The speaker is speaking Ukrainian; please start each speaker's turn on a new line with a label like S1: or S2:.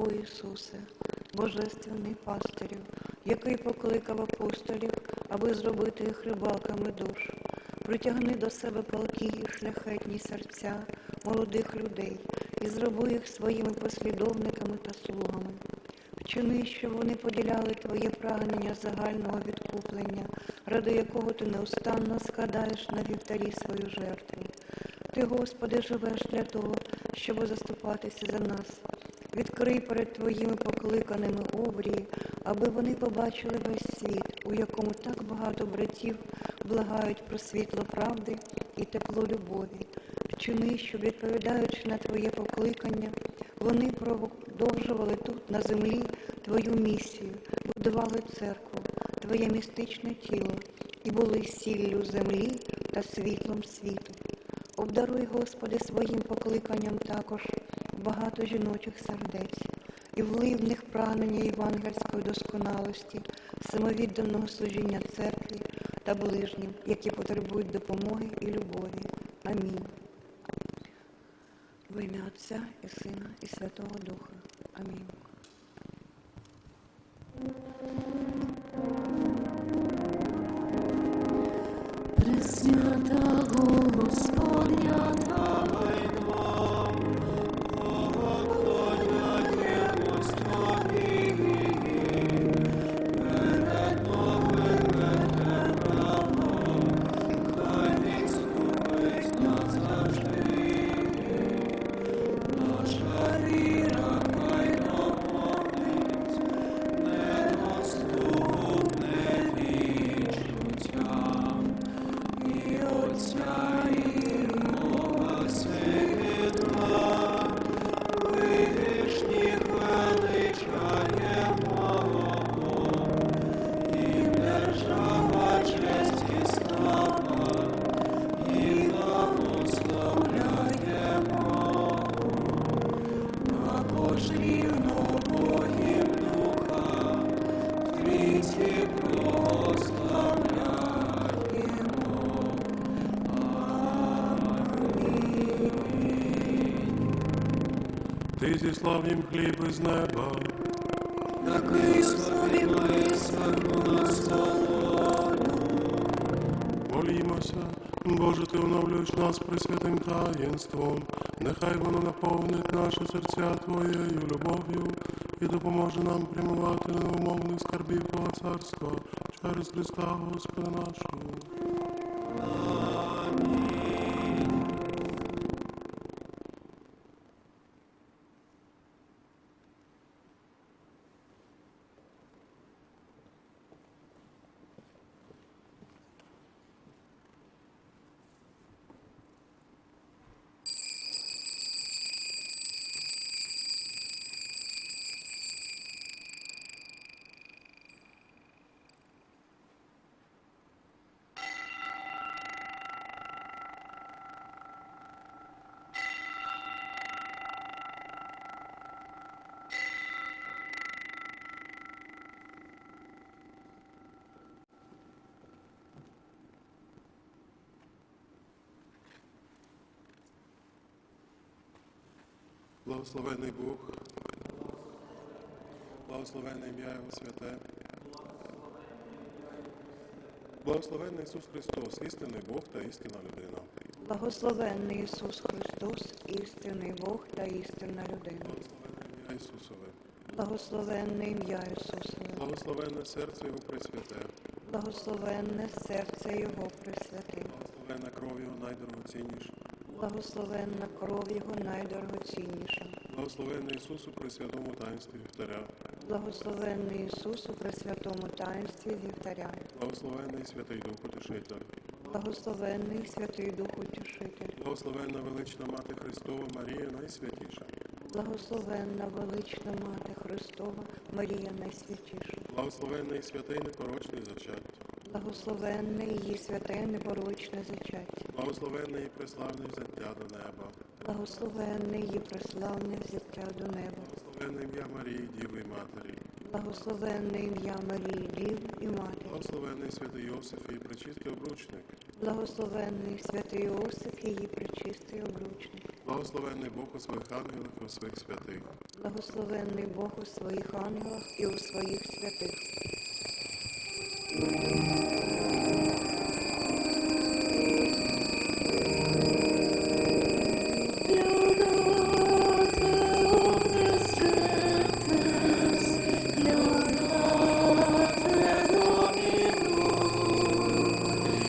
S1: О Ісусе, Божественний пастирю, який покликав апостолів, аби зробити їх рибалками душ. Притягни до себе палкі і шляхетні серця молодих людей і зроби їх своїми послідовниками та слугами. Вчини, щоб вони поділяли Твоє прагнення загального відкуплення, ради якого ти неустанно складаєш на вівтарі свою жертву. Ти, Господи, живеш для того, щоб заступатися за нас. Відкрий перед Твоїми покликаними обрії, аби вони побачили весь світ, у якому так багато братів благають про світло правди і тепло любові. Вчини, щоб, відповідаючи на Твоє покликання, вони продовжували тут, на землі, Твою місію, будували церкву, Твоє містичне тіло і були сіллю землі та світлом світу. Обдаруй, Господи, своїм покликанням також багато жіночих сердець і влий в них прагнення євангельської досконалості, самовідданого служіння церкві та ближнім, які потребують допомоги і любові. Амінь. В ім'я Отця і Сина, і Святого Духа. Амінь.
S2: Пресвята Господня,
S3: Ти зіслав їм хліб із неба,
S2: такий собі висвару на
S3: молімося, Боже, ти оновлюєш нас присвятим таїнством, нехай воно наповнить наші серця Твоєю любов'ю і допоможе нам прямувати на скарбів Твого царства через Христа Господа нашого. Благословений Бог, благословенне ім'я Його святе. Благословенний Ісус Христос, істинний Бог та істинна людина.
S1: Благословенний Ісус Христос, істинний Бог та істинна людина.
S3: Благословенне ім'я Ісусове,
S1: Благословенне ім'я Ісусове,
S3: благословенне серце Його пресвяте,
S1: благословенне серце Його присвяти,
S3: благословенна кров Його найдорогоцінніша,
S1: благословенна кров Його найдорогоцінніша,
S3: благословенний Ісус у пресвятому таїнстві вівтаря,
S1: благословенний Ісус у пресвятому таїнстві вівтаря,
S3: благословенний Святий Дух Утешитель,
S1: благословенний Святий Дух Утішитель,
S3: благословенна велична Мати Христова Марія найсвятіша,
S1: благословенна велична Мати Христова, Марія найсвятіша,
S3: благословенний святий непорочний зачаття,
S1: благословенне її святе непорочне зачаття,
S3: благословенний і преславний взяття до неба,
S1: благословенне її преславне взяття до неба,
S3: благословенне ім'я Марії, Діви і Матері,
S1: благословенне ім'я Марії Дів і Матері,
S3: благословенний святий Йосиф і пречистий обручник,
S1: благословенний святий Іосиф, її пречистий обручник,
S3: Благословенний Бог у своїх ангелах і у своїх святих.
S1: Благословенний Бог у своїх ангелах і у своїх святих.